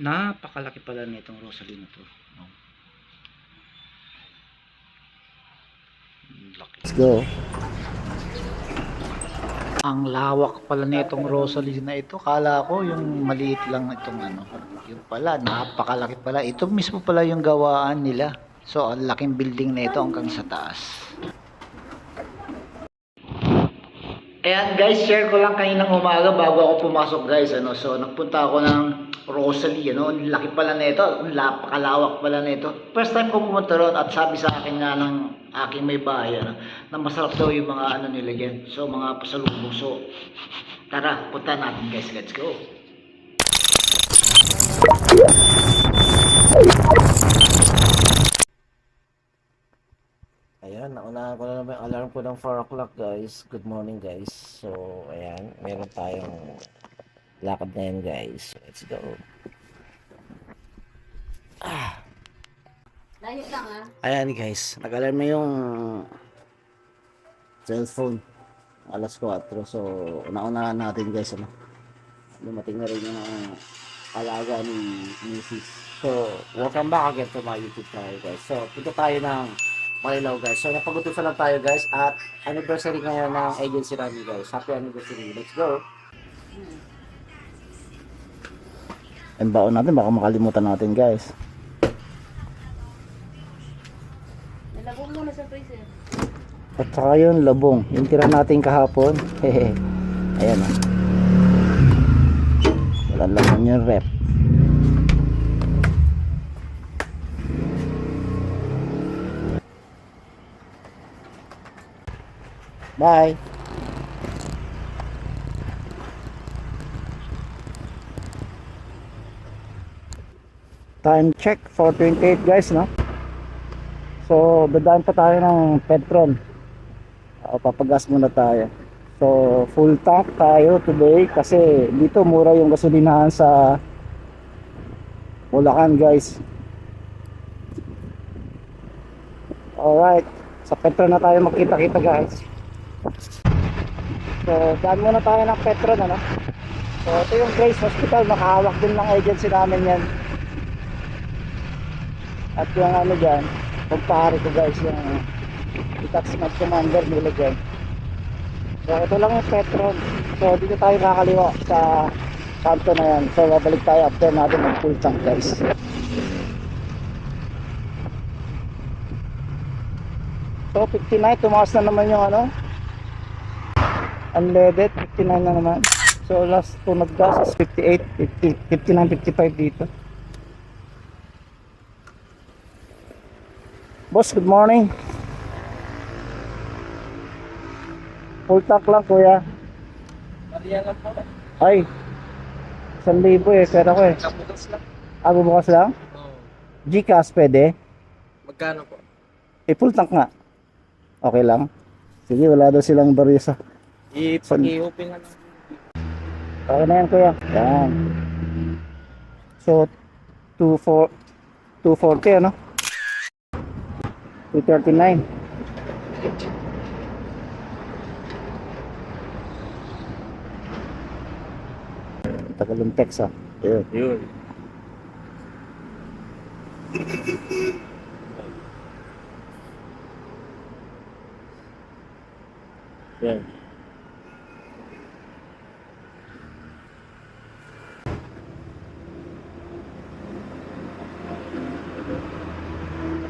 Napakalaki pala nitong Rosalie na to. No? Laki. Let's go. Ang lawak pala nitong Rosalie na ito. Kala ko yung maliit lang itong ano. Yung pala, napakalaki pala. Ito mismo pala yung gawaan nila. So, ang laking building na ito hanggang sa taas. Ayan guys, share ko lang kaninang umaga bago ako pumasok guys. Ano, so, nagpunta ako ng Rosalie. Ano, ang laki pala nito. Ang napakalawak pala nito. First time ko pumunta ron at sabi sa akin nga ng aking may bahay ano, na masarap daw yung mga ano nila dyan. So, mga pasalubong. So, tara, punta natin guys. Let's go. Ayan, naunahan ko na naman yung alarm ko ng 4 o'clock guys. Good morning guys. So, ayan, meron tayong lakad ngayon guys. Let's go. Layo lang ah. Ayan guys, nag-alarm na yung cellphone. Alas 4. So, naunahan natin guys. Ano? Dumating na rin yung alaga ni Mrs. So, welcome back again to my YouTube channel guys. So, punta tayo ng Marilaw guys. So, napagutusan lang tayo guys at anniversary ngayon ng agency namin guys. Happy anniversary. Let's go! Ang baon natin, baka makalimutan natin guys. Nalagog mo na sa freezer. At saka yun, labong. Yung tira natin kahapon. Hehe. Ayan o. Wala laman yung rep. Bye. Time check 428 guys no. So, dadaan pa tayo ng Petron. Uh, papagas muna tayo. So, full tank tayo today kasi dito mura yung gasolinahan sa Bulacan, guys. Alright. Sa Petron na tayo magkita-kita, guys. So, daan muna tayo ng Petron, ano? So, ito yung Grace Hospital. Nakahawak din ng agency namin yan. At yung ano dyan, pagpahari ko guys, yung detachment commander nila dyan. So ito lang yung Petron. So dito tayo kakaliwa sa kanto na yan. So babalik tayo after natin mag full tank guys. So 59, tumaas na naman yung ano. Unleaded, 59 na naman. So last to naggas is 58, 50, 59, 55 dito. Boss, good morning. Full tank lang, kuya. Ay, 1,000 eh. Pera ko eh. Kaputas lang. Ah, bubukas lang? Oo. Gcash pwede? Magkano po? Eh, full tank nga. Okay lang? Sige, wala daw silang barisa. I-pag-i-open na lang. Okay na yan, kuya. Yan. So, 24 240 ano? 239. Tagal ng text ah. Ayun. Yun. Yan.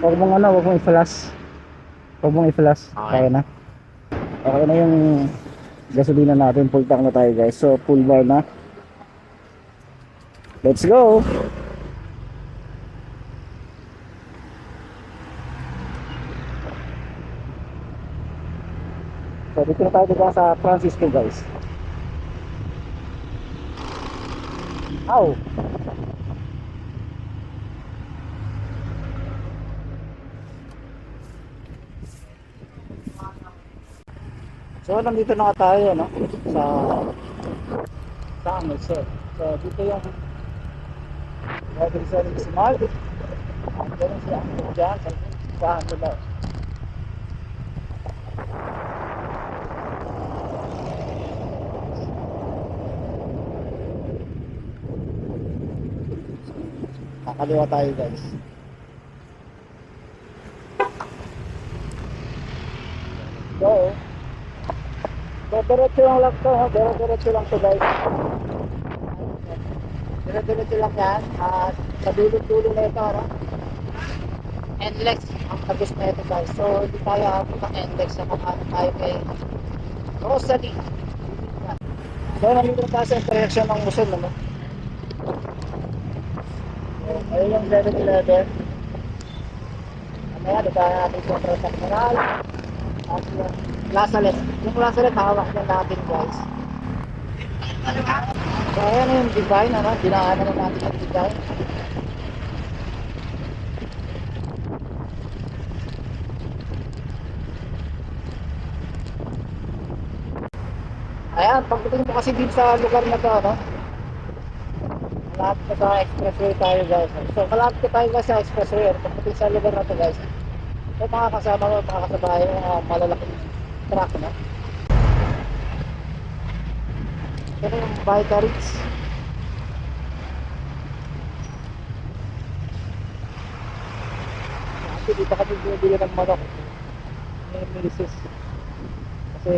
Huwag mong ano, huwag mong i-flash. Huwag mong i-flash. Okay. Kaya na. Okay na yung gasolina natin. Full tank na tayo guys. So, full bar na. Let's go! So, dito na tayo diba sa Francisco guys. Ow! So, nandito na nga tayo, no? Sa sa Amelsel. So, dito yung Weather Center Smart. Ganun siya. Diyan, sa sa Amelsel. Kakaliwa tayo guys. So diretso lang lang to, ha? diretso lang to guys. Diretso lang yan. At sa dulo-dulo na ito, ano? Endlex ang tagos na ito guys. So, hindi tayo habot ng Endlex sa mga ano tayo kay Rosalie. So, nandito tayo sa interaction ng Muson, ano? Ayun yung 7-Eleven. Ano yan, ito natin sa Presak Moral. Tapos yung Lasalet. Yung Lasalet, hawak na natin guys. So, ayan yung design, ano? Dinaanan na natin yung design. Ayan, pagdating mo kasi dito sa lugar na to, ano? Malapit na sa expressway tayo guys. So, malapit tayo guys sa expressway. Pagdating sa lugar na to guys. So, mga kasama mo, mga kasabahay mo, mga malalaking truck, no? Ito yung bike Ritz. Kasi dito kami bumibili ng manok. May misis. Kasi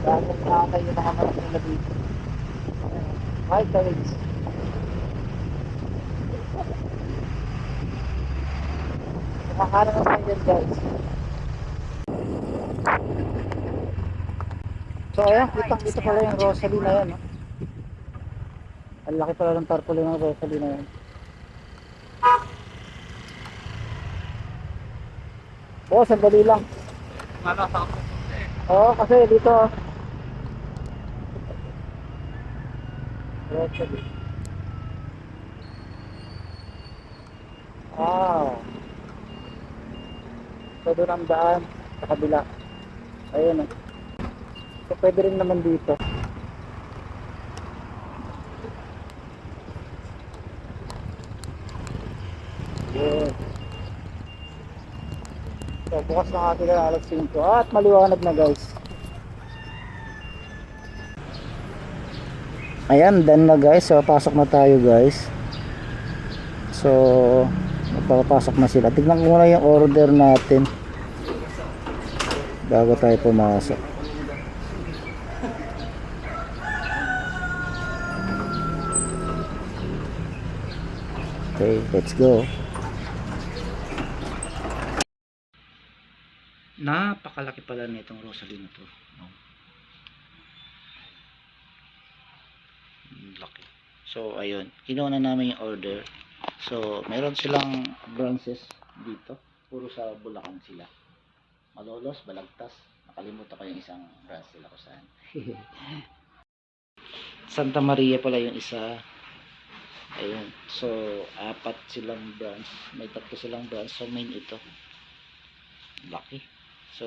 dahil nakakay yung mga manok nila dito. Bike Ritz. Kumakain na tayo dyan guys. So ayan, kitang dito pala yung Rosalie na yan. Ang laki pala ng tarpaulin ng Rosalie na yan. Oo, sandali lang. Ano sa Oo, kasi dito. Rosalie. Wow. So doon ang daan sa kabila. Ayun eh. So pwede rin naman dito. Yun. So bukas na ating alas 5 at maliwanag na guys. Ayan, done na guys. So pasok na tayo guys. So magpapasok na sila. Tignan ko muna yung order natin bago tayo pumasok. Okay, let's go. Napakalaki pala nitong Rosalie na to. No? Laki. So, ayun. Kinuha na namin yung order. So, meron silang branches dito. Puro sa Bulacan sila. Malolos, Balagtas. Nakalimutan ko yung isang branch sila kung saan. Santa Maria pala yung isa. Ayun. So, apat silang branch. May tatlo silang branch. So, main ito. Laki. So,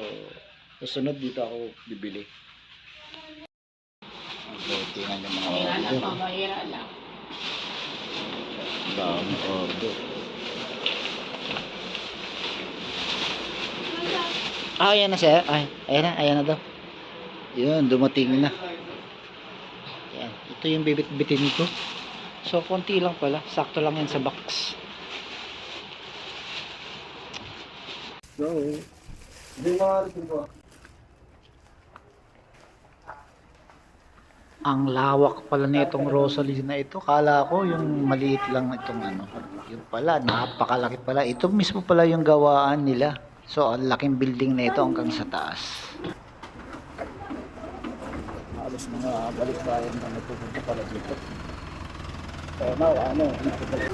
susunod dito ako bibili. Okay, tingnan yung mga order. Dami order. Ah, ayan na siya. Ay, ayan na, ayan na daw. Yun, dumating na. Yan. Ito yung bibit-bitin ko. So, konti lang pala. Sakto lang yan sa box. So, Ang lawak pala nitong Rosalie na ito. Kala ko yung maliit lang itong ano. Yung pala, napakalaki pala. Ito mismo pala yung gawaan nila. So, ang laking building na ito hanggang sa taas. halos mga balik tayo na nagpupunta pala dito. So now, ano, ano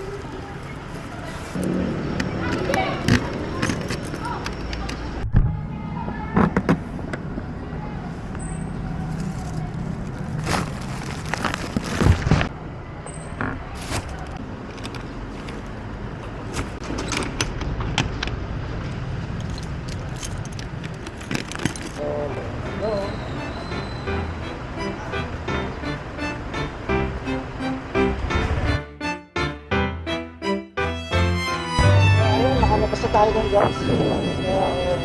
kasi tayo ng guys. Uh,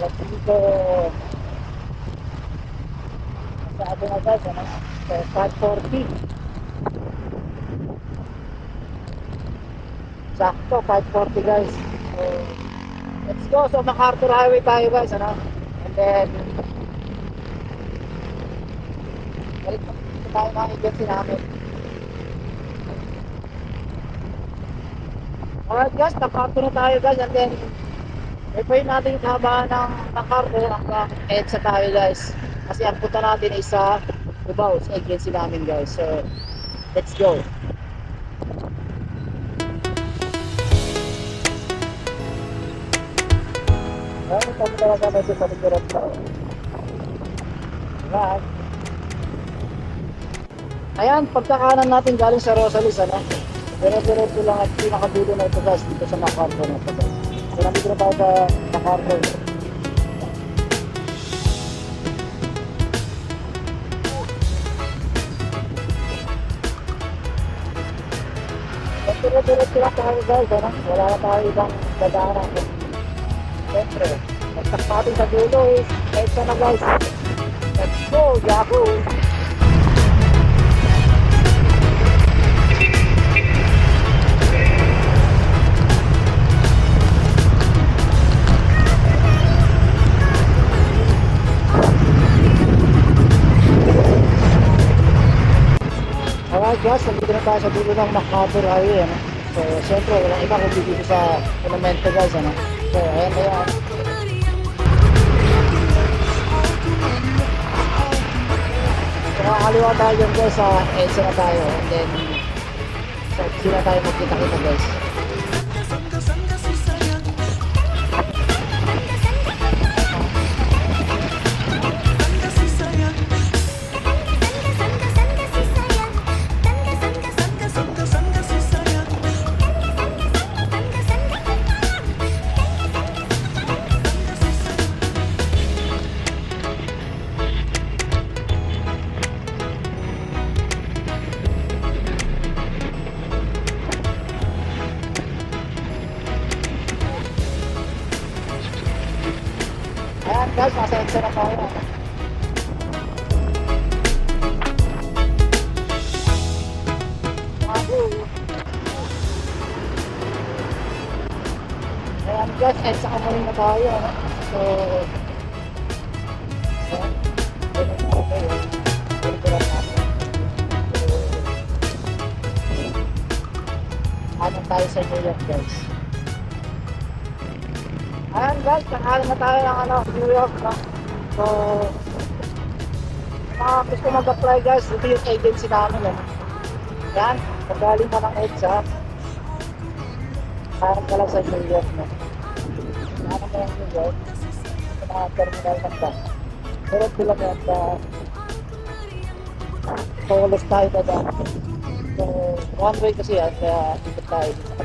Nagdito sa atin agad, ano? Sa 540. Sakto, 540 guys. So, let's go. So, MacArthur Highway tayo guys, ano? And then, balik tayo ng agency namin. Alright guys, MacArthur na tayo guys. And then, i-pray natin yung kahabaan ng MacArthur hanggang EDSA tayo guys. Kasi ang punta natin is sa Cubao, sa agency namin guys. So, let's go. Ay, kami talaga medyo sa likuran pa. Right. Ayan, pagkakanan natin galing sa Rosalis, ano? Dire-diretso lang at pinakadulo na ito guys, dito sa MacArthur na ito guys. So, nandito na tayo sa MacArthur. Dire-diretso lang tayo guys, ano? Wala na tayo ibang dadaanan. Siyempre, nagtak natin sa dulo is, extra na guys. Let's go, Yahoo! Guys, nandito na tayo sa dulo ng MacArthur Highway. Ano? So, siyempre, walang iba kundi dito sa Elemento guys. Ano? So, ayan na yan. So, tayo dyan guys sa EDSA na tayo. And then, sa sila tayo magkita-kita guys. Ayan guys, EDSA ka muli na tayo. ano? So. Dito. So, ano tayo sa New York guys. Ayan guys, nakahalin na tayo ng ano, New York no? So, mga gusto mag-apply guys, ito yung agency namin eh. Yan, pagaling ka ng EDSA, parang ka lang sa New York no? Lang New York, sa mga terminal ng bus. Pero sila mo at uh, Paulos tayo na dyan. So, one way kasi yan, kaya ikot tayo dito.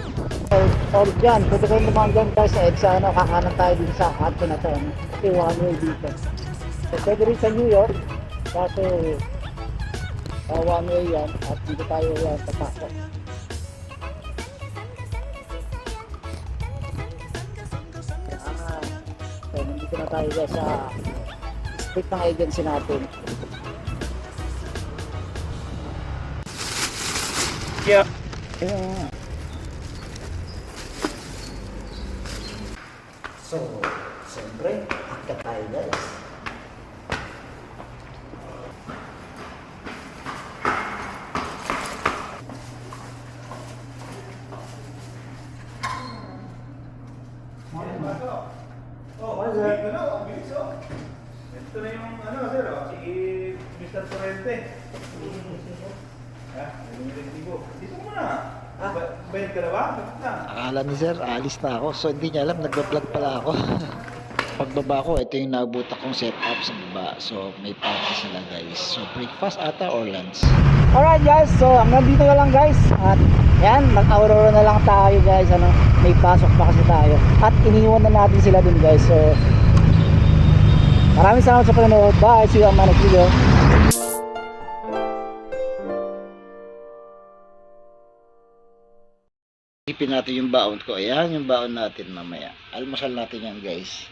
So, all dyan, pwede kayo naman dyan guys sa EDSA, ano, kakanan tayo din sa kanto na to. Ano? Kasi one way dito. So, pwede rin sa New York, kaso uh, one way yan, at dito tayo yan papasok. Nandito na tayo guys sa street ng agency natin. Yeah. Ayan. So, siyempre, akit tayo guys. Oh, sir. Ano, ang bilis oh. Ito na yung ano, sir, oh, si Mr. Torrente. Ha? Naging Dito muna. Ah? Bayad ka na ba? Bakit na? Akala ni sir, alis na ako. So, hindi niya alam, nagpa-vlog pala ako. Pagbaba ko, ito yung nabuta kong setup sa baba. So, may party sila guys. So, breakfast ata or lunch? Alright guys, so hanggang dito na lang guys. At yan, mag-aurora na lang tayo guys. Ano, may pasok pa kasi tayo. At iniwan na natin sila dun guys. So, maraming salamat sa panonood. Bye, see you on my next video. Ipin natin yung baon ko. Ayan yung baon natin mamaya. Almusal natin yan guys.